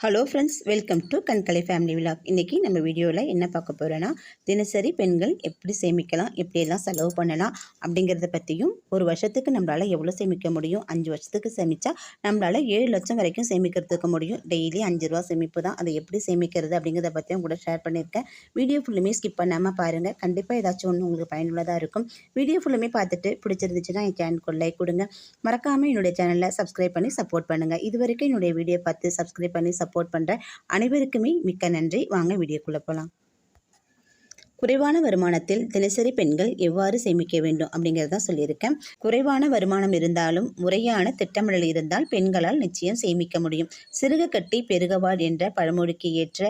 Hello friends welcome to கண்கலை family விழாக் இன்றைக்கி நம்ம வீடியோவில் என்ன பார்க்க போகிறோன்னா தினசரி பெண்கள் எப்படி சேமிக்கலாம் எப்படியெல்லாம் செலவு பண்ணலாம் அப்படிங்கிறத பற்றியும் ஒரு வருஷத்துக்கு நம்மளால் எவ்வளோ சேமிக்க முடியும் அஞ்சு வருஷத்துக்கு சேமித்தா நம்மளால் ஏழு லட்சம் வரைக்கும் சேமிக்கிறதுக்கு முடியும். டெய்லி அஞ்சு ரூபா சேமிப்பு தான். அதை எப்படி சேமிக்கிறது அப்படிங்கிறத பற்றியும் கூட ஷேர் பண்ணியிருக்கேன். வீடியோ ஃபுல்லுமே ஸ்கிப் பண்ணாமல் பாருங்கள் கண்டிப்பாக ஏதாச்சும் ஒன்று உங்களுக்கு பயனுள்ளதாக இருக்கும். வீடியோ ஃபுல்லுமே பார்த்துட்டு பிடிச்சிருந்துச்சுன்னா என் சேனலுக்கு லைக் கொடுங்க. மறக்காமல் என்னுடைய சேனலில் சப்ஸ்கிரைப் பண்ணி சப்போர்ட் பண்ணுங்கள் இது வரைக்கும் என்னுடைய வீடியோ பார்த்து சப்ஸ்கிரைப் பண்ணி சப்போர்ட் பண்ணுற அனைவருக்குமே மிக்க நன்றி. வாங்க வீடியோக்குள்ளே போகலாம் குறைவான வருமானத்தில் தினசரி பெண்கள் எவ்வாறு சேமிக்க வேண்டும் அப்படிங்கிறத சொல்லியிருக்கேன். குறைவான வருமானம் இருந்தாலும் முறையான திட்டமிடல் இருந்தால் பெண்களால் நிச்சயம் சேமிக்க முடியும். சிறுக கட்டி பெருகவாள் என்ற பழமொழிக்கு ஏற்ற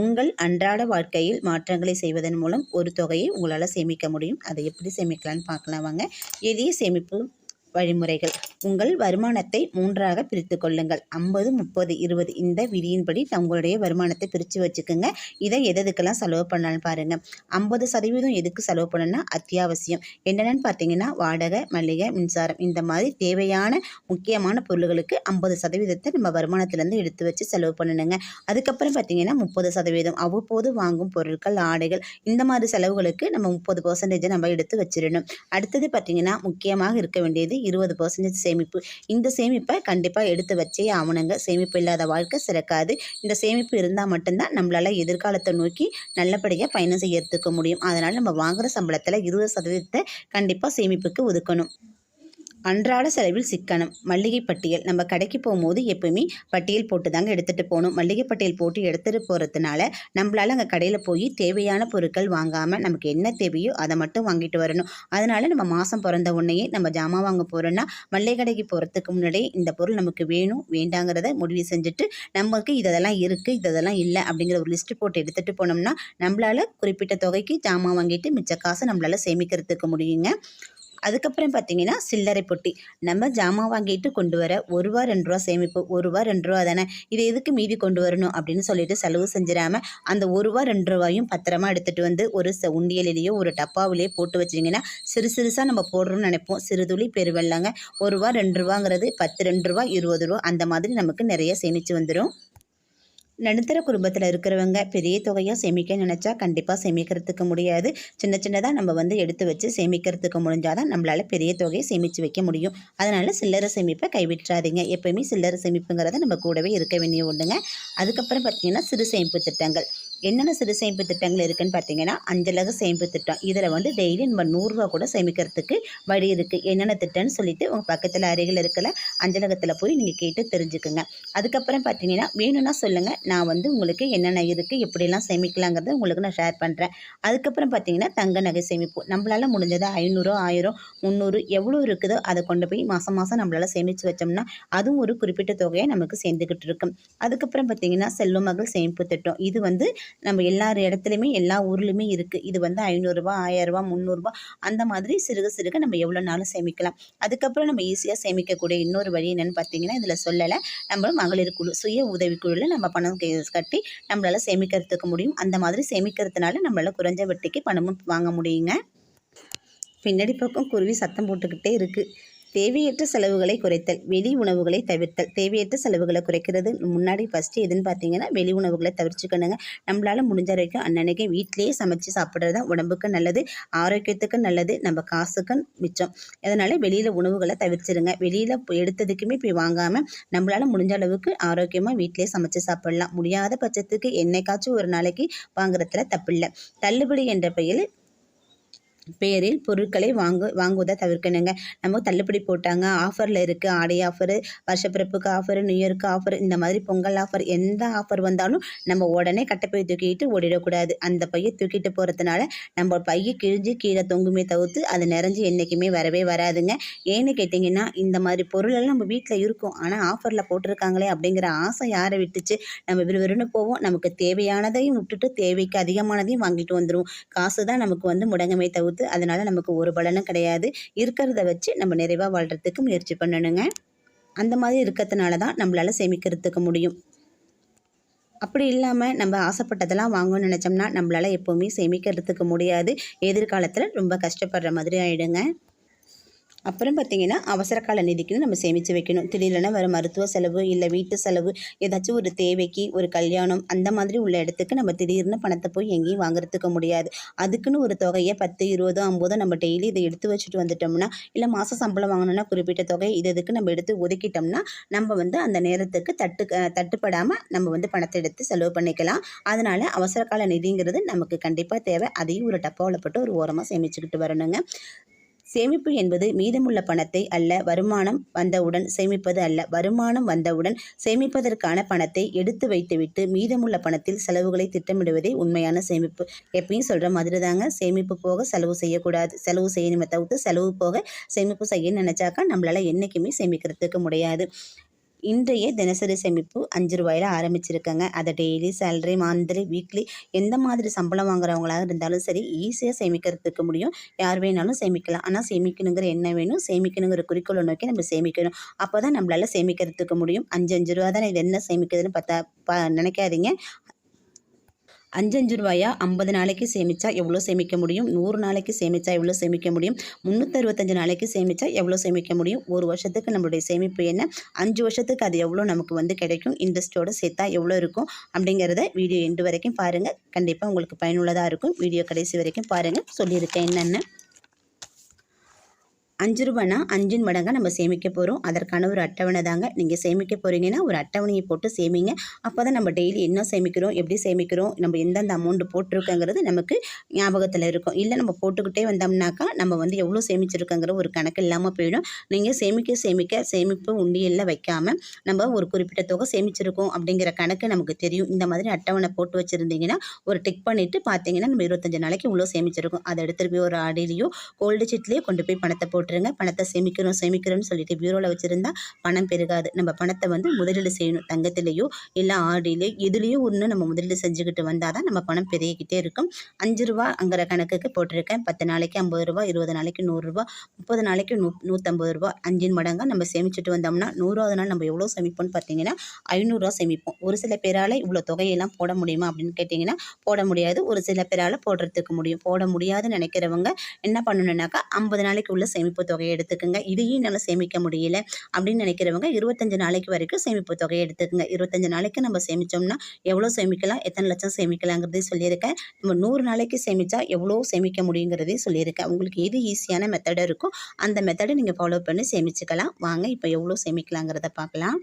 உங்கள் அன்றாட வாழ்க்கையில் மாற்றங்களை செய்வதன் மூலம் ஒரு தொகையை உங்களால் சேமிக்க முடியும். அதை எப்படி சேமிக்கலாம்னு பார்க்கலாம் வாங்க. எளிய சேமிப்பு வழிமுறைகள். உங்கள் வருமானத்தை மூன்றாக பிரித்து கொள்ளுங்கள். ஐம்பது முப்பது இருபது இந்த விதியின்படி உங்களுடைய வருமானத்தை பிரித்து வச்சுக்கோங்க. இதை எதுக்கெல்லாம் செலவு பண்ணலான்னு பாருங்கள் ஐம்பது சதவீதம் எதுக்கு செலவு பண்ணணும்னா அத்தியாவசியம். என்னென்னு பார்த்தீங்கன்னா வாடகை மளிகை மின்சாரம் இந்த மாதிரி தேவையான முக்கியமான பொருள்களுக்கு ஐம்பது சதவீதத்தை நம்ம வருமானத்திலேருந்து எடுத்து வச்சு செலவு பண்ணணுங்க. அதுக்கப்புறம் பார்த்தீங்கன்னா முப்பது சதவீதம் அவ்வப்போது வாங்கும் பொருட்கள் ஆடைகள் இந்த மாதிரி செலவுகளுக்கு நம்ம முப்பது பர்சன்டேஜை நம்ம எடுத்து வச்சிடணும். அடுத்தது பார்த்தீங்கன்னா முக்கியமாக இருக்க வேண்டியது இருபது பர்சன்டேஜ் சேமிப்பு. இந்த சேமிப்பை கண்டிப்பாக எடுத்து வச்சே ஆவணுங்க. சேமிப்பு இல்லாத வாழ்க்கை சிறக்காது. இந்த சேமிப்பு இருந்தால் மட்டும்தான் நம்மளால் எதிர்காலத்தை நோக்கி நல்லபடியாக பயணம் செய்யறதுக்கு முடியும். அதனால் நம்ம வாங்குகிற சம்பளத்தில் இருபது சதவீதத்தை கண்டிப்பாக சேமிப்புக்கு ஒதுக்கணும். அன்றாட செலவில் சிக்கனம். மல்லிகை பட்டியல். நம்ம கடைக்கு போகும்போது எப்பவுமே பட்டியல் போட்டு தாங்க எடுத்துகிட்டு போகணும். மல்லிகை பட்டியல் போட்டு எடுத்துகிட்டு போகிறதுனால நம்மளால் அங்கே கடையில் போய் தேவையான பொருட்கள் வாங்காமல் நமக்கு என்ன தேவையோ அதை மட்டும் வாங்கிட்டு வரணும். அதனால் நம்ம மாதம் பிறந்த உடனேயே நம்ம ஜாமான் வாங்க போகிறோன்னா மல்லிகை கடைக்கு போகிறதுக்கு முன்னாடியே இந்த பொருள் நமக்கு வேணும் வேண்டாங்கிறத முடிவு செஞ்சுட்டு நமக்கு இதெல்லாம் இருக்குது இதெல்லாம் இல்லை அப்படிங்கிற ஒரு லிஸ்ட்டு போட்டு எடுத்துகிட்டு போனோம்னா நம்மளால் குறிப்பிட்ட தொகைக்கு ஜாமான் வாங்கிட்டு மிச்ச காசை நம்மளால் சேமிக்கிறதுக்கு முடியுங்க. அதுக்கப்புறம் பார்த்தீங்கன்னா சில்லறை பொட்டி. நம்ம ஜாமான் வாங்கிட்டு கொண்டு வர ஒரு ரூபா ரெண்டு ரூபா சேமிப்பு ஒரு ரூபா ரெண்டு ரூபா தானே? இது எதுக்கு மீதி கொண்டு வரணும் அப்படின்னு சொல்லிட்டு செலவு செஞ்சிடாமல் அந்த ஒரு ரூபா ரெண்டு ரூபாயும் பத்திரமா எடுத்துகிட்டு வந்து ஒரு உண்டியலிலேயோ ஒரு டப்பாவிலேயோ போட்டு வச்சிங்கன்னா சிறு சிறுசாக நம்ம போடுறோம்னு நினைப்போம். சிறுதுளி பெருவெல்லாங்க ஒரு ரூபா ரெண்டு ரூபாங்கிறது பத்து ரெண்டு ரூபா இருபது ரூபா அந்த மாதிரி நமக்கு நிறைய சேமித்து வந்துடும் நடுத்தர குடும்பத்தில் இருக்கிறவங்க பெரிய தொகையாக சேமிக்க நினச்சா கண்டிப்பாக சேமிக்கிறதுக்கு முடியாது. சின்ன சின்னதாக நம்ம வந்து எடுத்து வச்சு சேமிக்கிறதுக்கு முடிஞ்சாதான் நம்மளால் பெரிய தொகையை சேமித்து வைக்க முடியும். அதனால் சில்லறை சேமிப்பை கைவிட்டுறாதீங்க. எப்போயுமே சில்லறை சேமிப்புங்கிறத நம்ம கூடவே இருக்க வேண்டிய ஒன்றுங்க அதுக்கப்புறம் பார்த்திங்கன்னா சிறு சேமிப்பு திட்டங்கள். என்னென்ன சிறு சேமிப்பு திட்டங்கள் இருக்குதுன்னு பார்த்தீங்கன்னா அஞ்சலக சேமிப்பு திட்டம். இதில் வந்து டெய்லி நம்ம நூறுரூவா கூட சேமிக்கிறதுக்கு வழி இருக்குது என்னென்ன திட்டம்னு சொல்லிட்டு உங்கள் பக்கத்தில் அருகில் இருக்கல அஞ்சலகத்தில் போய் நீங்கள் கேட்டு தெரிஞ்சுக்குங்க. அதுக்கப்புறம் பார்த்தீங்கன்னா வேணும்னா சொல்லுங்கள் நான் வந்து உங்களுக்கு என்னென்ன இருக்குது எப்படிலாம் சேமிக்கலாங்கிறத உங்களுக்கு நான் ஷேர் பண்ணுறேன் அதுக்கப்புறம் பார்த்தீங்கன்னா தங்க நகை சேமிப்பு. நம்மளால் முடிஞ்சதை ஐநூறு ஆயிரம் முந்நூறு எவ்வளோ இருக்குதோ அதை கொண்டு போய் மாதம் மாதம் நம்மளால் சேமித்து வச்சோம்னா அதுவும் ஒரு குறிப்பிட்ட தொகையை நமக்கு சேர்ந்துக்கிட்டு இருக்கும். அதுக்கப்புறம் பார்த்தீங்கன்னா செல்வ மகள் சேமிப்பு திட்டம். இது வந்து நம்ம எல்லார் இடத்துலையுமே எல்லா ஊர்லேயுமே இருக்குது இது வந்து ஐநூறுரூவா ஆயிரரூபா முந்நூறுரூவா அந்த மாதிரி சிறுக சிறுக நம்ம எவ்வளோ நாளும் சேமிக்கலாம். அதுக்கப்புறம் நம்ம ஈஸியாக சேமிக்கக்கூடிய இன்னொரு வழி என்னென்னு பார்த்தீங்கன்னா இதில் சொல்லலை. நம்ம மகளிர் குழு சுய உதவிக்குழுவில் நம்ம பணம் கட்டி நம்மளால் சேமிக்கிறதுக்கு முடியும். அந்த மாதிரி சேமிக்கிறதுனால நம்மளால் குறைஞ்ச வட்டிக்கு பணமும் வாங்க முடியுங்க. பின்னாடி பக்கம் குருவி சத்தம் போட்டுக்கிட்டே இருக்குது தேவையற்ற செலவுகளை குறைத்தல் வெளி உணவுகளை தவிர்த்தல். தேவையற்ற செலவுகளை குறைக்கிறது முன்னாடி ஃபஸ்ட்டு எதுன்னு பார்த்தீங்கன்னா வெளி உணவுகளை தவிர்த்துக்கணுங்க. நம்மளால் முடிஞ்ச வரைக்கும் அன்னன்னைக்கு வீட்டிலேயே சமைச்சு சாப்பிட்றது தான் உடம்புக்கு நல்லது ஆரோக்கியத்துக்கு நல்லது நம்ம காசுக்கு மிச்சம். அதனால் வெளியில் உணவுகளை தவிர்த்துருங்க. வெளியில் எடுத்ததுக்குமே போய் வாங்காமல் நம்மளால் முடிஞ்ச அளவுக்கு ஆரோக்கியமாக வீட்டிலேயே சமைச்சு சாப்பிடலாம். முடியாத பட்சத்துக்கு என்னைக்காச்சும் ஒரு நாளைக்கு வாங்குறதுல தப்பில்லை. தள்ளுபடி என்ற பெயரில் பேரில் பொருட்களை வாங்கு வாங்குவதை தவிர்க்கணுங்க. நம்ம தள்ளுபடி போட்டாங்க ஆஃபரில் இருக்குது ஆடை ஆஃபரு வருஷப்பிறப்புக்கு ஆஃபரு நியூ இயருக்கு ஆஃபர் இந்த மாதிரி பொங்கல் ஆஃபர் எந்த ஆஃபர் வந்தாலும் நம்ம உடனே கட்டப்பை தூக்கிட்டு ஓடிடக்கூடாது. அந்த பையை தூக்கிட்டு போகிறதுனால நம்ம பையை கிழிஞ்சு கீழே தொங்குமே தவிர்த்து அது நிறைஞ்சு என்றைக்குமே வரவே வராதுங்க. ஏன்னு கேட்டிங்கன்னா இந்த மாதிரி பொருளெல்லாம் நம்ம வீட்டில் இருக்கும். ஆனால் ஆஃபரில் போட்டிருக்காங்களே அப்படிங்கிற ஆசை யாரை விட்டுச்சு? நம்ம விறுவிறுன்னு போவோம். நமக்கு தேவையானதையும் விட்டுட்டு தேவைக்கு அதிகமானதையும் வாங்கிட்டு வந்துடுவோம் காசு தான் நமக்கு வந்து முடங்கமே தவிர்த்து போகுது அதனால் நமக்கு ஒரு பலனும் கிடையாது. இருக்கிறத வச்சு நம்ம நிறைவாக வாழ்கிறதுக்கு முயற்சி பண்ணணுங்க. அந்த மாதிரி இருக்கிறதுனால தான் நம்மளால் சேமிக்கிறதுக்கு முடியும். அப்படி இல்லாமல் நம்ம ஆசைப்பட்டதெல்லாம் வாங்கணும்னு நினச்சோம்னா நம்மளால் எப்போவுமே சேமிக்கிறதுக்கு முடியாது. எதிர்காலத்தில் ரொம்ப கஷ்டப்படுற மாதிரி ஆகிடுங்க அப்புறம் பார்த்திங்கன்னா அவசர கால நிதிக்குன்னு நம்ம சேமித்து வைக்கணும். திடீர்னு வர மருத்துவ செலவு இல்லை வீட்டு செலவு ஏதாச்சும் ஒரு தேவைக்கு ஒரு கல்யாணம் அந்த மாதிரி உள்ள இடத்துக்கு நம்ம திடீர்னு பணத்தை போய் எங்கேயும் வாங்குறதுக்கு முடியாது. அதுக்குன்னு ஒரு தொகையை பத்து இருபதோ ஐம்பதோ நம்ம டெய்லி இதை எடுத்து வச்சுட்டு வந்துட்டோம்னா இல்லை மாத சம்பளம் வாங்கணும்னா குறிப்பிட்ட தொகை இது இதுக்கு நம்ம எடுத்து ஒதுக்கிட்டோம்னா நம்ம வந்து அந்த நேரத்துக்கு தட்டு தட்டுப்படாமல் நம்ம வந்து பணத்தை எடுத்து செலவு பண்ணிக்கலாம். அதனால் அவசர கால நிதிங்கிறது நமக்கு கண்டிப்பாக தேவை. அதையும் ஒரு டப்பாவில் போட்டு ஒரு ஓரமாக சேமிச்சுக்கிட்டு வரணுங்க. சேமிப்பு என்பது மீதமுள்ள பணத்தை அல்ல வருமானம் வந்தவுடன் சேமிப்பது அல்ல. வருமானம் வந்தவுடன் சேமிப்பதற்கான பணத்தை எடுத்து வைத்துவிட்டு மீதமுள்ள பணத்தில் செலவுகளை திட்டமிடுவதே உண்மையான சேமிப்பு. எப்பயும் சொல்கிற மாதிரி தாங்க சேமிப்பு போக செலவு செய்யக்கூடாது. செலவு செய்யணுமே தவிர்த்து செலவு போக சேமிப்பு செய்ய நினச்சாக்கா நம்மளால் என்றைக்குமே சேமிக்கிறதுக்கு முடியாது. இன்றைய தினசரி சேமிப்பு அஞ்சு ரூபாயில் ஆரம்பிச்சிருக்கேங்க. அதை டெய்லி சேலரி மந்த்லி வீக்லி எந்த மாதிரி சம்பளம் வாங்குறவங்களாக இருந்தாலும் சரி ஈஸியாக சேமிக்கிறதுக்கு முடியும். யார் வேணாலும் சேமிக்கலாம். ஆனால் சேமிக்கணுங்கிற என்ன வேணும். சேமிக்கணுங்கிற குறிக்கோளை நோக்கி நம்ம சேமிக்கணும். அப்போ தான் நம்மளால் சேமிக்கிறதுக்கு முடியும். அஞ்சு அஞ்சு ரூபா தான் இது என்ன சேமிக்கிறதுன்னு பார்த்தா ப நினைக்காதீங்க. அஞ்சு அஞ்சு ரூபாயா ஐம்பது நாளைக்கு சேமித்தா எவ்வளோ சேமிக்க முடியும்? நூறு நாளைக்கு சேமித்தா எவ்வளோ சேமிக்க முடியும்? முந்நூற்றறுபத்தஞ்சு நாளைக்கு சேமித்தா எவ்வளோ சேமிக்க முடியும்? ஒரு வருஷத்துக்கு நம்மளுடைய சேமிப்பு என்ன? அஞ்சு வருஷத்துக்கு அது எவ்வளோ நமக்கு வந்து கிடைக்கும்? இன்ட்ரெஸ்ட்டோடு சேர்த்தா எவ்வளோ இருக்கும்? அப்படிங்கிறத வீடியோ எண்டு வரைக்கும் பாருங்கள் கண்டிப்பாக உங்களுக்கு பயனுள்ளதாக இருக்கும். வீடியோ கடைசி வரைக்கும் பாருங்கள் சொல்லியிருக்கேன் என்னென்ன. அஞ்சு ரூபானா அஞ்சின் மடங்காக நம்ம சேமிக்க போகிறோம் அதற்கான ஒரு அட்டவணை தாங்க. நீங்கள் சேமிக்க போகிறீங்கன்னா ஒரு அட்டவணையை போட்டு சேமிங்க. அப்போ தான் நம்ம டெய்லி என்ன சேமிக்கிறோம் எப்படி சேமிக்கிறோம் நம்ம எந்தெந்த அமௌண்ட்டு போட்டிருக்கோங்கிறது நமக்கு ஞாபகத்தில் இருக்கும். இல்லை நம்ம போட்டுக்கிட்டே வந்தோம்னாக்கா நம்ம வந்து எவ்வளோ சேமிச்சிருக்கோங்கிற ஒரு கணக்கு இல்லாமல் போயிடும். நீங்கள் சேமிக்க சேமிக்க சேமிப்பு உண்டியலில் வைக்காமல் நம்ம ஒரு குறிப்பிட்ட தொகை சேமிச்சிருக்கோம் அப்படிங்கிற கணக்கு நமக்கு தெரியும். இந்த மாதிரி அட்டவணை போட்டு வச்சுருந்தீங்கன்னா ஒரு டிக் பண்ணிவிட்டு பார்த்தீங்கன்னா நம்ம இருபத்தஞ்சு நாளைக்கு இவ்வளோ சேமிச்சிருக்கோம். அதை எடுத்துகிட்டு போய் ஒரு ஆடிலையோ கோல்டு சீட்லேயோ கொண்டு போய் பணத்தை போட்டு போட்டுருங்க பணத்தை சேமிக்கிறோம் சேமிக்கிறோம்னு சொல்லிட்டு பியூரோவில் வச்சுருந்தா பணம் பெருகாது. நம்ம பணத்தை வந்து முதலீடு செய்யணும் தங்கத்திலேயோ இல்லை ஆடிலையோ எதுலேயோ ஒன்று நம்ம முதலீடு செஞ்சுக்கிட்டு வந்தால் தான் நம்ம பணம் பெருகிக்கிட்டே இருக்கும். அஞ்சு ரூபா அங்கிற கணக்குக்கு போட்டிருக்கேன். பத்து நாளைக்கு ஐம்பது ரூபா இருபது நாளைக்கு நூறுரூவா முப்பது நாளைக்கு நூ நூற்றம்பது ரூபா அஞ்சின் மடங்காக நம்ம சேமிச்சுட்டு வந்தோம்னா நூறாவது நாள் நம்ம எவ்வளோ சேமிப்போம்னு பார்த்தீங்கன்னா ஐநூறுரூவா சேமிப்போம். ஒரு சில பேரால் இவ்வளோ தொகையெல்லாம் போட முடியுமா அப்படின்னு கேட்டிங்கன்னா போட முடியாது. ஒரு சில பேரால் போடுறதுக்கு முடியும். போட முடியாதுன்னு நினைக்கிறவங்க என்ன பண்ணணுன்னாக்கா ஐம்பது நாளைக்கு உள்ள சேமிப்பு சேமிப்பு தொகையை எடுத்துக்கோங்க. இதையும் என்னால் சேமிக்க முடியல. அப்படின்னு நினைக்கிறவங்க இருபத்தஞ்சு நாளைக்கு வரைக்கும் சேமிப்பு தொகையை எடுத்துக்கோங்க. இருபத்தஞ்சு நாளைக்கு நம்ம சேமித்தோம்னா எவ்வளோ சேமிக்கலாம்? எத்தனை லட்சம் சேமிக்கலாங்கிறதையும் சொல்லியிருக்கேன். நம்ம நூறு நாளைக்கு சேமித்தா எவ்வளோ சேமிக்க முடியுங்கிறதையும் சொல்லியிருக்கேன். உங்களுக்கு எது ஈஸியான மெத்தட் இருக்கோ அந்த மெத்தடை நீங்கள் ஃபாலோ பண்ணி சேமிச்சுக்கலாம். வாங்க இப்போ எவ்வளோ சேமிக்கலாங்கிறத பார்க்கலாம்.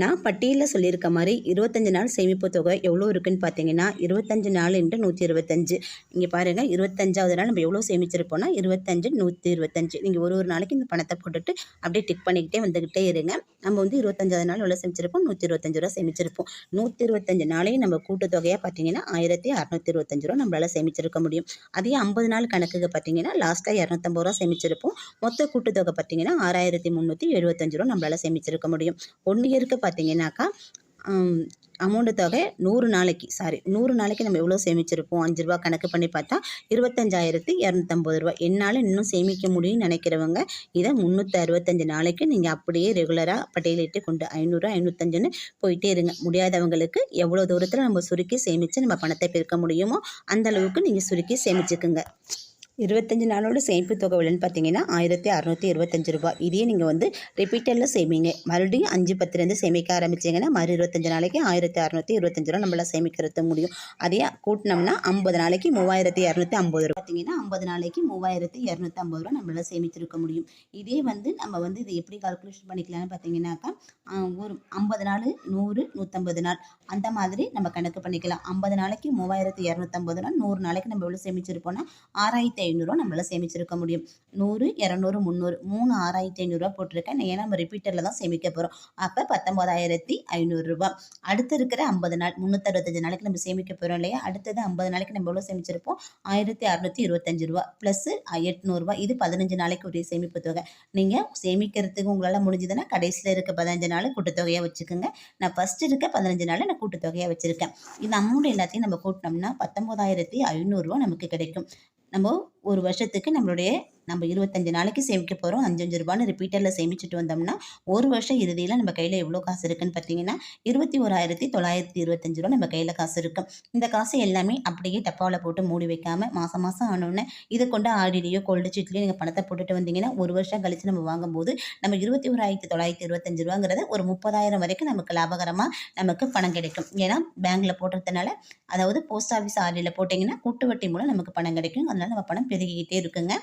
நான் பட்டியலில் சொல்லியிருக்க மாதிரி இருபத்தஞ்சு நாள் சேமிப்பு தொகை எவ்வளோ இருக்குன்னு பார்த்தீங்கன்னா இருபத்தஞ்சு நாள் என்று நூற்றி இருபத்தஞ்சு இங்கே பாருங்கள் இருபத்தஞ்சாவது நாள் நம்ம எவ்வளோ சேமிச்சிருப்போம்னா இருபத்தஞ்சு நூற்றி இருபத்தஞ்சு நீங்கள் ஒரு ஒரு நாளைக்கு இந்த பணத்தை போட்டுட்டு அப்படியே டிக் பண்ணிக்கிட்டே வந்துக்கிட்டே இருங்க. நம்ம வந்து இருபத்தஞ்சாவது நாள் எவ்வளோ சேமிச்சிருப்போம்? நூற்றி இருபத்தஞ்சு ரூபா சேமிச்சிருப்போம். நூற்றி இருபத்தஞ்சு நாளையும் நம்ம கூட்டுத்தொகையாக பார்த்தீங்கன்னா ஆயிரத்தி அறநூற்றி இருபத்தஞ்சு ரூபா நம்மளால் சேமிச்சிருக்க முடியும். அதே ஐம்பது நாள் கணக்குக்கு பார்த்தீங்கன்னா லாஸ்ட்டாக இரநூத்தம்பது ரூபா சேமிச்சிருப்போம். மொத்த கூட்டுத்தொகை பார்த்தீங்கன்னா ஆறாயிரத்தி முந்நூற்றி எழுபத்தஞ்சு ரூபா நம்மளால் சேமிச்சிருக்க முடியும். ஒன்று இயருக்கு பார்த்தீங்கன்னாக்கா அமௌண்ட்டு தொகை நூறு நாளைக்கு சாரி நூறு நாளைக்கு நம்ம எவ்வளோ சேமிச்சிருப்போம்? அஞ்சு ரூபா கணக்கு பண்ணி பார்த்தா இருபத்தஞ்சாயிரத்தி இரநூத்தம்பது ரூபா என்னால் இன்னும் சேமிக்க முடியும்னு நினைக்கிறவங்க இதை முந்நூற்றி அறுபத்தஞ்சு நாளைக்கு நீங்கள் அப்படியே ரெகுலராக பட்டியலிட்டு கொண்டு ஐநூறு ஐநூற்றஞ்சுன்னு போயிட்டே இருங்க. முடியாதவங்களுக்கு எவ்வளோ தூரத்தில் நம்ம சுருக்கி சேமித்து நம்ம பணத்தை பெருக்க முடியுமோ அந்தளவுக்கு நீங்கள் சுருக்கி சேமிச்சுக்குங்க. இருபத்தஞ்சி நாளோட சேமிப்பு தொகை எவ்வளோன்னு பார்த்தீங்கன்னா ஆயிரத்தி அறநூற்றி இருபத்தஞ்சி ரூபாய். இதே நீங்கள் வந்து ரிப்பீட்டரில் சேமிங்க. மறுபடியும் அஞ்சு பத்துலேருந்து சேமிக்க ஆரம்பிச்சிங்கன்னா மறு இருபத்தஞ்சி நாளைக்கு ஆயிரத்தி அறநூற்றி இருபத்தஞ்சி ரூபா நம்மளால் சேமிக்கிறது முடியும். அதே கூட்டினோம்னா ஐம்பது நாளைக்கு மூவாயிரத்தி இரநூத்தி ஐம்பது ரூபா பார்த்தீங்கன்னா ஐம்பது நாளைக்கு மூவாயிரத்தி இரநூத்தி ஐம்பது ரூபா நம்மளால் சேமிச்சிருக்க முடியும். இதே வந்து நம்ம வந்து இதை எப்படி கால்குலேஷன் பண்ணிக்கலாம்னு பார்த்தீங்கன்னாக்கா ஒரு ஐம்பது நாள் நூறு நூற்றம்பது நாள் அந்த மாதிரி நம்ம கணக்கு பண்ணிக்கலாம். ஐம்பது நாளைக்கு மூவாயிரத்தி இரநூத்தம்பது நாள் நூறு நாளைக்கு நம்ம எவ்வளோ சேமிச்சிருப்போம்னா ஆறாயிரத்தி ஐநூறுரூவா நம்மளால் சேமிச்சிருக்க முடியும். நூறு இரநூறு முந்நூறு மூணு ஆறாயிரத்தி ஐநூறுரூவா போட்டிருக்கேன். ஏன்னா நம்ம ரிப்பீட்டரில் தான் சேமிக்க போகிறோம் அப்போ பத்தொம்பதாயிரத்தி ஐநூறுரூவா அடுத்து இருக்கிற ஐம்பது நாள் முந்நூற்றறுபத்தஞ்சு நாளைக்கு நம்ம சேமிக்க போகிறோம் இல்லையா? அடுத்தது ஐம்பது நாளைக்கு நம்ம எவ்வளோ சேமிச்சிருப்போம்? ஆயிரத்தி அறுநூற்றி இருபத்தஞ்சு ரூபா. ப்ளஸ்ஸு எட்நூறுரூவா இது பதினஞ்சு நாளைக்கு ஒரு சேமிப்பு தொகை. நீங்கள் சேமிக்கிறதுக்கு உங்களால் முடிஞ்சதுன்னா கடைசியில் இருக்க பதினஞ்சு நாள் கூட்டுத்தொகையாக வச்சுக்கோங்க. நான் ஃபஸ்ட்டு இருக்க பதினஞ்சு நாள் நான் கூட்டுத்தொகையாக வச்சுருக்கேன். இந்த அமௌண்ட் எல்லாத்தையும் நம்ம கூட்டினோம்னா பத்தொம்போதாயிரத்தி ஐநூறுரூவா நமக்கு கிடைக்கும். நம்ம ஒரு வருஷத்துக்கு நம்மளுடைய நம்ம இருபத்தஞ்சு நாளைக்கு சேமிக்க போகிறோம் அஞ்சஞ்சு ரூபான்னு ரிப்பீட்டரில் சேமிச்சுட்டு வந்தோம்னா ஒரு வருஷம் இறுதியில் நம்ம கையில் எவ்வளோ காசு இருக்குன்னு பார்த்தீங்கன்னா இருபத்தி ஓராயிரத்தி தொள்ளாயிரத்தி இருபத்தஞ்சு ரூபா நம்ம கையில் காசு இருக்கும் இந்த காசு எல்லாமே அப்படியே டப்பாவில் போட்டு மூடி வைக்காமல் மாதம் மாதம் ஆனோடனே இதை கொண்டு ஆடிலேயோ கோல்டு சீட்லேயோ நீங்கள் பணத்தை போட்டுட்டு வந்தீங்கன்னா ஒரு வருஷம் கழிச்சு நம்ம வாங்கும்போது நம்ம இருபத்தி ஓராயிரத்தி தொள்ளாயிரத்தி இருபத்தஞ்சு ரூபாங்கிறது ஒரு முப்பதாயிரம் வரைக்கும் நமக்கு லாபகரமாக நமக்கு பணம் கிடைக்கும். ஏன்னா பேங்க்கில் போடுறதுனால அதாவது போஸ்ட் ஆஃபீஸ் ஆர்டியில் போட்டிங்கன்னா கூட்டு வட்டி மூலம் நமக்கு பணம் கிடைக்கும். அதனால் நம்ம பணம் பெருகிக்கிட்டே இருக்குங்க.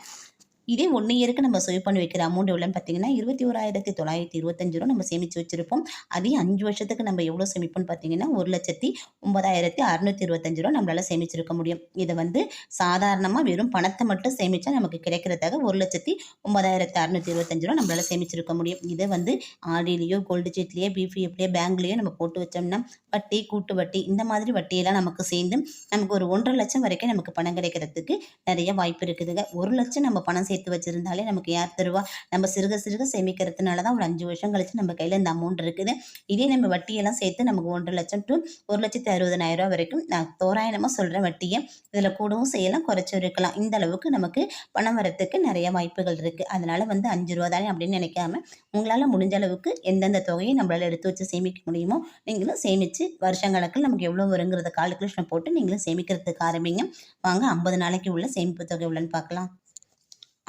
இதே ஒன் இயருக்கு நம்ம சேவ் பண்ணி வைக்கிற அமௌண்ட் எவ்வளோன்னு பார்த்தீங்கன்னா இருபத்தி ஓராயிரத்தி தொள்ளாயிரத்தி இருபத்தஞ்சு ரூபா நம்ம சேமித்து வச்சுருப்போம். அதே அஞ்சு வருஷத்துக்கு நம்ம எவ்வளோ சேமிப்போம்னு பார்த்தீங்கன்னா ஒரு லட்சத்தி ஒன்பதாயிரத்தி அறுநூத்தி இருபத்தஞ்சு ரூபா நம்மளால் சேமிச்சிருக்க முடியும். இதை வந்து சாதாரணமாக வெறும் பணத்தை மட்டும் சேமித்தா நமக்கு கிடைக்கிறதாக ஒரு லட்சத்தி ஒன்பதாயிரத்தி அறுநூத்தி இருபத்தஞ்சு ரூபா நம்மளால் சேமிச்சிருக்க முடியும். இதை வந்து ஆர்டிலேயோ கோல்டு சீட்லேயோ பிபிஎஃப்லேயோ பேங்க்லேயோ நம்ம போட்டு வச்சோம்னா வட்டி கூட்டு வட்டி இந்த மாதிரி வட்டியெல்லாம் நமக்கு சேர்ந்து நமக்கு ஒரு ஒன்றரை லட்சம் வரைக்கும் நமக்கு பணம் கிடைக்கிறதுக்கு நிறைய வாய்ப்பு இருக்குதுங்க. ஒரு லட்சம் நம்ம பணம் சேர்த்து வச்சுருந்தாலே நமக்கு யார் தருவா? நம்ம சிறுக சிறுக சேமிக்கிறதுனால தான் ஒரு அஞ்சு வருஷம் கழிச்சு நம்ம கையில் இந்த அமௌண்ட் இருக்குது. இதே நம்ம வட்டியெல்லாம் சேர்த்து நமக்கு ஒன்றரை லட்சம் டு ஒரு லட்சத்தி அறுபதனாயிரம் ரூபா வரைக்கும் நான் தோராயமாக சொல்கிறேன் வட்டியை. இதில் கூடவும் செய்யலாம் குறைச்சும் இருக்கலாம். இந்த அளவுக்கு நமக்கு பணம் வரத்துக்கு நிறைய வாய்ப்புகள் இருக்குது அதனால் வந்து அஞ்சு ரூபா தானே அப்படின்னு நினைக்காம உங்களால் முடிஞ்ச அளவுக்கு எந்தெந்த தொகையை நம்மளால் எடுத்து வச்சு சேமிக்க முடியுமோ நீங்களும் சேமித்து வருஷக்கணக்கில் நமக்கு எவ்வளோ வருங்கிறத கால்குலேஷன் போட்டு நீங்களும் சேமிக்கிறதுக்கு ஆரம்பிங்க. வாங்க ஐம்பது நாளைக்கு உள்ள சேமிப்பு தொகை எவ்வளோன்னு பார்க்கலாம்.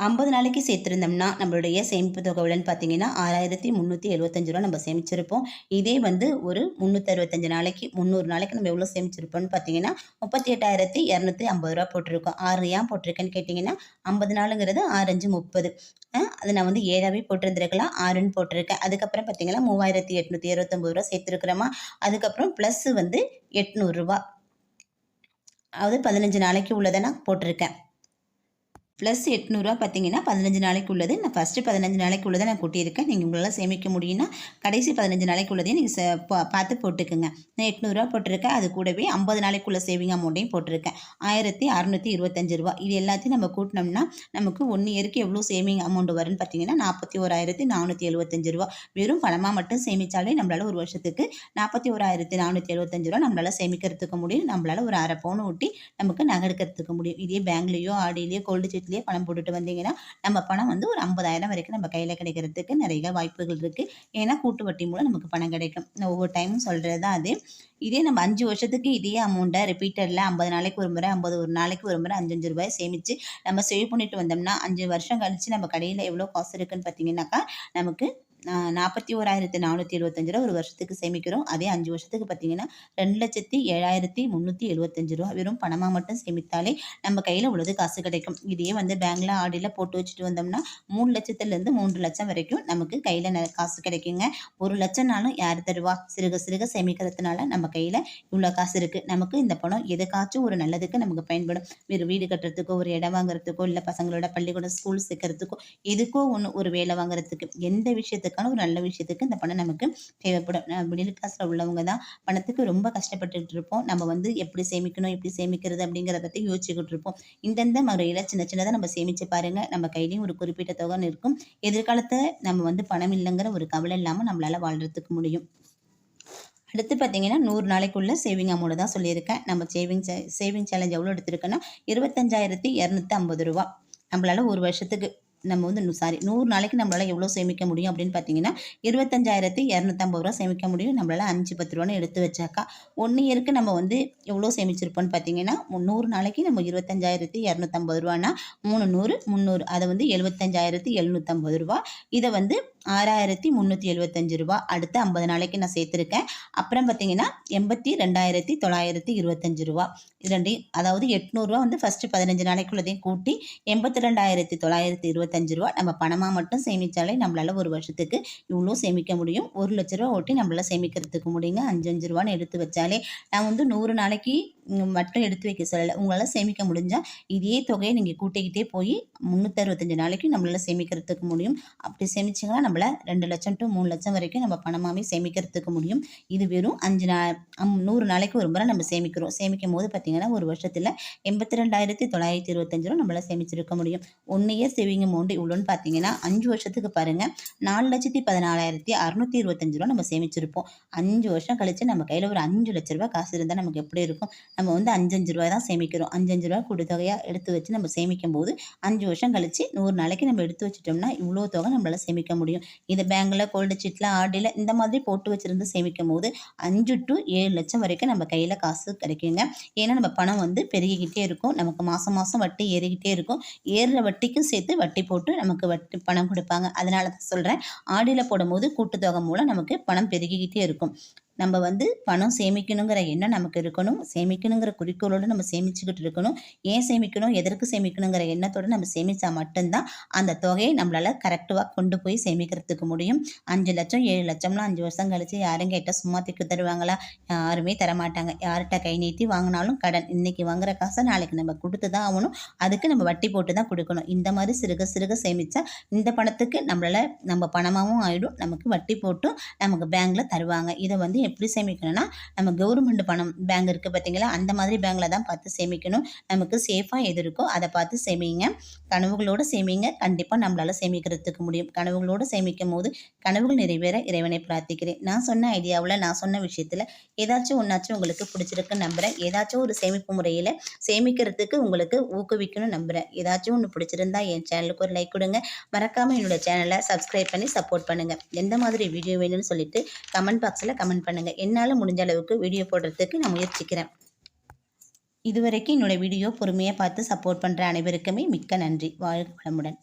ஐம்பது நாளைக்கு சேர்த்துருந்தோம்னா நம்மளுடைய சேமிப்பு தொகை எவ்வளோன்னு பார்த்தீங்கன்னா ஆறாயிரத்தி முந்நூற்றி எழுபத்தஞ்சு ரூபா நம்ம சேமிச்சிருப்போம். இதே வந்து ஒரு முந்நூற்றி அறுபத்தஞ்சு நாளைக்கு முந்நூறு நாளைக்கு நம்ம எவ்வளோ சேமிச்சிருப்போம்னு பார்த்தீங்கன்னா முப்பத்தி எட்டாயிரத்தி இரநூத்தி ஐம்பது ரூபா போட்டிருக்கோம். ஆறு ஏன் போட்டிருக்கேன்னு கேட்டிங்கன்னா ஐம்பது நாளுங்கிறது ஆறஞ்சு முப்பது. அது நான் வந்து ஏழாவே போட்டிருந்துருக்கலாம் ஆறுன்னு போட்டிருக்கேன். அதுக்கப்புறம் பார்த்தீங்கன்னா மூவாயிரத்தி எட்நூற்றி இருபத்தொம்பது ரூபா சேர்த்துருக்குறோமா. அதுக்கப்புறம் ப்ளஸ் வந்து எட்நூறுரூவா அதாவது பதினஞ்சு நாளைக்கு உள்ளதை நான் போட்டிருக்கேன். ப்ளஸ் எட்நூறுரூவா பார்த்தீங்கன்னா பதினஞ்சு நாளைக்கு உள்ளது நான் ஃபஸ்ட்டு பதினஞ்சு நாளைக்கு உள்ளதை நான் கூட்டியிருக்கேன். நீங்கள் உங்களால் சேமிக்க முடியும்னா கடைசி பதினஞ்சு நாளைக்கு உள்ளதையும் நீங்கள் பார்த்து போட்டுக்குங்க. நான் எட்நூறுரூவா போட்டிருக்கேன். அது கூடவே ஐம்பது நாளைக்குள்ள சேவிங் அமௌண்ட்டையும் போட்டிருக்கேன். ஆயிரத்தி அறநூற்றி இருபத்தஞ்சு ரூபா. இது எல்லாத்தையும் நம்ம கூட்டினோம்னா நமக்கு ஒன் இயருக்கு எவ்வளோ சேவிங் அமௌண்ட் வரும்னு பார்த்தீங்கன்னா நாற்பத்தி ஓராயிரத்தி நானூற்றி எழுபத்தஞ்சு ரூபா. வெறும் பணமாக மட்டும் சேமித்தாலே நம்மளால் ஒரு வருஷத்துக்கு நாற்பத்தி ஓராயிரத்தி நானூற்றி எழுபத்தஞ்சு ரூபா நம்மளால் சேமிக்கிறதுக்கு முடியும். நம்மளால் ஒரு அரை பவுன் ஊட்டி நமக்கு நகெடுக்கிறதுக்கு முடியும். இதே பேங்க்லேயோ ஆடிலேயோ கோல்டு சீட் வீட்லேயே பணம் போட்டுட்டு வந்தீங்கன்னா நம்ம பணம் வந்து ஒரு ஐம்பதாயிரம் வரைக்கும் நம்ம கையில் கிடைக்கிறதுக்கு நிறைய வாய்ப்புகள் இருக்குது ஏன்னா கூட்டு வட்டி மூலம் நமக்கு பணம் கிடைக்கும். ஒவ்வொரு டைமும் சொல்கிறது தான் அது. இதே நம்ம அஞ்சு வருஷத்துக்கு இதே அமௌண்ட்டை ரிப்பீட்டரில் ஐம்பது நாளைக்கு ஒரு முறை ஐம்பது ஒரு நாளைக்கு ஒரு முறை அஞ்சஞ்சு ரூபாய் சேமித்து நம்ம சேவ் பண்ணிட்டு வந்தோம்னா அஞ்சு வருஷம் கழித்து நம்ம கடையில் எவ்வளோ காசு இருக்குன்னு பார்த்தீங்கன்னாக்கா நமக்கு நாற்பத்தி ஓராயிரத்தி நானூற்றி எழுபத்தஞ்சு ரூபா ஒரு வருஷத்துக்கு சேமிக்கிறோம். அதே அஞ்சு வருஷத்துக்கு பார்த்தீங்கன்னா ரெண்டு லட்சத்தி ஏழாயிரத்தி முந்நூற்றி எழுபத்தஞ்சு ரூபா. வெறும் பணமாக மட்டும் சேமித்தாலே நம்ம கையில் உள்ளது காசு கிடைக்கும். இதையே வந்து பேங்க்ல ஆடியில் போட்டு வச்சுட்டு வந்தோம்னா மூணு லட்சத்துலேருந்து மூன்று லட்சம் வரைக்கும் நமக்கு கையில் காசு கிடைக்குங்க. ஒரு லட்சம்னாலும் யார் தருவா? சிறுக சிறுக சேமிக்கிறதுனால நம்ம கையில் இவ்வளோ காசு இருக்குது நமக்கு இந்த பணம் எதுக்காச்சும் ஒரு நல்லதுக்கு நமக்கு பயன்படும். ஒரு வீடு கட்டுறதுக்கோ ஒரு இடம் வாங்குறதுக்கோ இல்லை பசங்களோட பள்ளிக்கூடம் ஸ்கூல் சேர்க்கறதுக்கோ எதுக்கோ ஒன்று ஒரு வேலை வாங்குறதுக்கு. எந்த விஷயத்துக்கு விஷயத்துக்கான ஒரு நல்ல விஷயத்துக்கு இந்த பணம் நமக்கு தேவைப்படும். மிடில் கிளாஸில் உள்ளவங்க தான் பணத்துக்கு ரொம்ப கஷ்டப்பட்டுட்டு இருப்போம். நம்ம வந்து எப்படி சேமிக்கணும் எப்படி சேமிக்கிறது அப்படிங்கிறத பற்றி யோசிச்சுக்கிட்டு இருப்போம். இந்தந்த முறையில் சின்ன சின்னதாக நம்ம சேமித்து பாருங்கள் நம்ம கையிலையும் ஒரு குறிப்பிட்ட தொகை இருக்கும் எதிர்காலத்தை நம்ம வந்து பணம் இல்லைங்கிற ஒரு கவலை இல்லாமல் நம்மளால் வாழ்கிறதுக்கு முடியும். அடுத்து பார்த்தீங்கன்னா நூறு நாளைக்குள்ள சேவிங் அமௌண்ட் தான் சொல்லியிருக்கேன். நம்ம சேவிங் சேவிங் சேலஞ்ச் எவ்வளோ எடுத்திருக்கோன்னா இருபத்தஞ்சாயிரத்தி இரநூத்தி ஐம்பது ரூபா. நம்மளால் ஒரு வருஷத்துக்கு நம்ம வந்து சாரி நூறு நாளைக்கு நம்மளால் எவ்வளோ சேமிக்க முடியும் அப்படின்னு பார்த்தீங்கன்னா இருபத்தஞ்சாயிரத்தி இரநூத்தம்பது ரூபா சேமிக்க முடியும். நம்மளால் அஞ்சு பத்து ரூபான்னு எடுத்து வச்சாக்கா ஒன் இயருக்கு நம்ம வந்து எவ்வளோ சேமிச்சிருப்போம்னு பார்த்தீங்கன்னா நூறு நாளைக்கு நம்ம இருபத்தஞ்சாயிரத்தி இரநூத்தம்பது ரூபான்னா மூணு நூறு முந்நூறு அதை வந்து எழுபத்தஞ்சாயிரத்தி எழுநூற்றம்பது ரூபா. இதை வந்து ஆறாயிரத்தி முந்நூற்றி எழுபத்தஞ்சு ரூபா. அடுத்து ஐம்பது நாளைக்கு நான் சேர்த்துருக்கேன். அப்புறம் பார்த்தீங்கன்னா எண்பத்தி ரெண்டாயிரத்தி தொள்ளாயிரத்தி இருபத்தஞ்சு ரூபா. இது ரெண்டையும் அதாவது எட்நூறுரூவா வந்து ஃபஸ்ட்டு பதினஞ்சு நாளைக்குள்ளதையும் கூட்டி எண்பத்தி ரெண்டாயிரத்தி தொள்ளாயிரத்தி இருபத்தஞ்சு ரூபா நம்ம பணமாக மட்டும் சேமித்தாலே நம்மளால் ஒரு வருஷத்துக்கு இவ்வளோ சேமிக்க முடியும். ஒரு லட்ச ரூபா ஓட்டி நம்மளால் சேமிக்கிறதுக்கு முடியுங்க. அஞ்சு அஞ்சு ரூபான்னு எடுத்து வச்சாலே நான் வந்து நூறு நாளைக்கு மட்டும் எடுத்து வைக்க சொல்லலை. உங்களால் சேமிக்க முடிஞ்சால் இதே தொகையை நீங்கள் கூட்டிக்கிட்டே போய் முந்நூற்றறுபத்தஞ்சு நாளைக்கு நம்மளால் சேமிக்கிறதுக்கு முடியும். அப்படி சேமிச்சிங்கன்னா நம்மள ரெண்டு லட்சம் டு மூணு லட்சம் வரைக்கும் நம்ம பணமாகவே சேமிக்கிறதுக்கு முடியும். இது வெறும் அஞ்சு நா நூறு நாளைக்கு ஒரு முறை நம்ம சேமிக்கிறோம். சேமிக்கும் போது பார்த்திங்கன்னா ஒரு வருஷத்தில் எண்பத்தி ரெண்டாயிரத்தி தொள்ளாயிரத்தி இருபத்தஞ்சு ரூபா நம்மளால் சேமிச்சிருக்க முடியும். ஒன் இயர் சேவிங் அமௌண்ட் இவ்வளோன்னு பார்த்தீங்கன்னா அஞ்சு வருஷத்துக்கு பாருங்கள் நாலு லட்சத்தி பதினாலாயிரத்தி அறுநூற்றி இருபத்தஞ்சு ரூபா நம்ம சேமிச்சிருப்போம். அஞ்சு வருஷம் கழித்து நம்ம கையில் ஒரு அஞ்சு லட்ச ரூபா காசு இருந்தால் நமக்கு எப்படி இருக்கும்? நம்ம வந்து அஞ்சஞ்சு ரூபாய் தான் சேமிக்கிறோம். அஞ்சஞ்சு ரூபாய் ரூபா கூட்டுத்தொகையாக எடுத்து வச்சு நம்ம சேமிக்கும் போது அஞ்சு வருஷம் கழிச்சு நூறு நாளைக்கு நம்ம எடுத்து வச்சிட்டோம்னா இவ்வளோ தொகை நம்மளால் சேமிக்க முடியும். இது பேங்கில் கோல்டு சீட்டில் ஆர்டியில் இந்த மாதிரி போட்டு வச்சுருந்து சேமிக்கும் போது அஞ்சு டு ஏழு லட்சம் வரைக்கும் நம்ம கையில் காசு கிடைக்குங்க. ஏன்னா நம்ம பணம் வந்து பெருகிக்கிட்டே இருக்கும். நமக்கு மாதம் மாதம் வட்டி ஏறிக்கிட்டே இருக்கும். ஏறுற வட்டிக்கும் சேர்த்து வட்டி போட்டு நமக்கு வட்டி பணம் கொடுப்பாங்க. அதனால தான் சொல்கிறேன் ஆடியில் போடும்போது கூட்டுத்தொகை மூலம் நமக்கு பணம் பெருகிக்கிட்டே இருக்கும். நம்ம வந்து பணம் சேமிக்கணுங்கிற எண்ணம் நமக்கு இருக்கணும். சேமிக்கணுங்கிற குறிக்கோளோடு நம்ம சேமிச்சுக்கிட்டு இருக்கணும். ஏன் சேமிக்கணும்? எதற்கு சேமிக்கணுங்கிற எண்ணத்தோடு நம்ம சேமித்தா மட்டும்தான் அந்த தொகையை நம்மளால் கரெக்டாக கொண்டு போய் சேமிக்கிறதுக்கு முடியும். அஞ்சு லட்சம் ஏழு லட்சம்லாம் அஞ்சு வருஷம் கழிச்சு யாரும் கேட்டால் சும்மா திக்கு தருவாங்களா? யாருமே தரமாட்டாங்க. யார்கிட்ட கை நீட்டி வாங்கினாலும் கடன். இன்னைக்கு வாங்குற காசை நாளைக்கு நம்ம கொடுத்து தான் ஆகணும். அதுக்கு நம்ம வட்டி போட்டு தான் கொடுக்கணும். இந்த மாதிரி சிறுக சிறுக சேமித்தா இந்த பணத்துக்கு நம்மளால் நம்ம பணமாகவும் ஆயிடும். நமக்கு வட்டி போட்டும் நமக்கு பேங்க்கில் தருவாங்க. இதை வந்து எப்படி சேமிக்கணும்னா நம்ம கவர்மெண்ட் பணம் பேங்க் இருக்குது பார்த்தீங்களா அந்த மாதிரி பேங்கில் தான் பார்த்து சேமிக்கணும். நமக்கு சேஃபாக எது இருக்கோ அதை பார்த்து சேமிங்க. கனவுகளோடு சேமிங்க. கண்டிப்பாக நம்மளால் சேமிக்கிறதுக்கு முடியும். கனவுகளோடு சேமிக்கும் போது கனவுகள் நிறைவேற இறைவனை பிரார்த்திக்கிறேன். நான் சொன்ன ஐடியாவில் நான் சொன்ன விஷயத்தில் ஏதாச்சும் ஒன்றாச்சும் உங்களுக்கு பிடிச்சிருக்கு நம்புகிறேன் ஏதாச்சும் ஒரு சேமிப்பு முறையில் சேமிக்கிறதுக்கு உங்களுக்கு ஊக்குவிக்கணும்னு நம்புகிறேன் ஏதாச்சும் ஒன்று பிடிச்சிருந்தா என் சேனலுக்கு ஒரு லைக் கொடுங்க. மறக்காமல் என்னோட சேனலை சப்ஸ்கிரைப் பண்ணி சப்போர்ட் பண்ணுங்கள் எந்த மாதிரி வீடியோ வேணும்னு சொல்லிட்டு கமெண்ட் பாக்ஸில் கமெண்ட் பண்ணுங்கள் என்னால் முடிஞ்ச அளவுக்கு வீடியோ போடுறதுக்கு நான் முயற்சிக்கிறேன். இதுவரைக்கும் என்னோடய வீடியோ பொறுமையாக பார்த்து சப்போர்ட் பண்ணுற அனைவருக்குமே மிக்க நன்றி. வாழ்க வளமுடன்.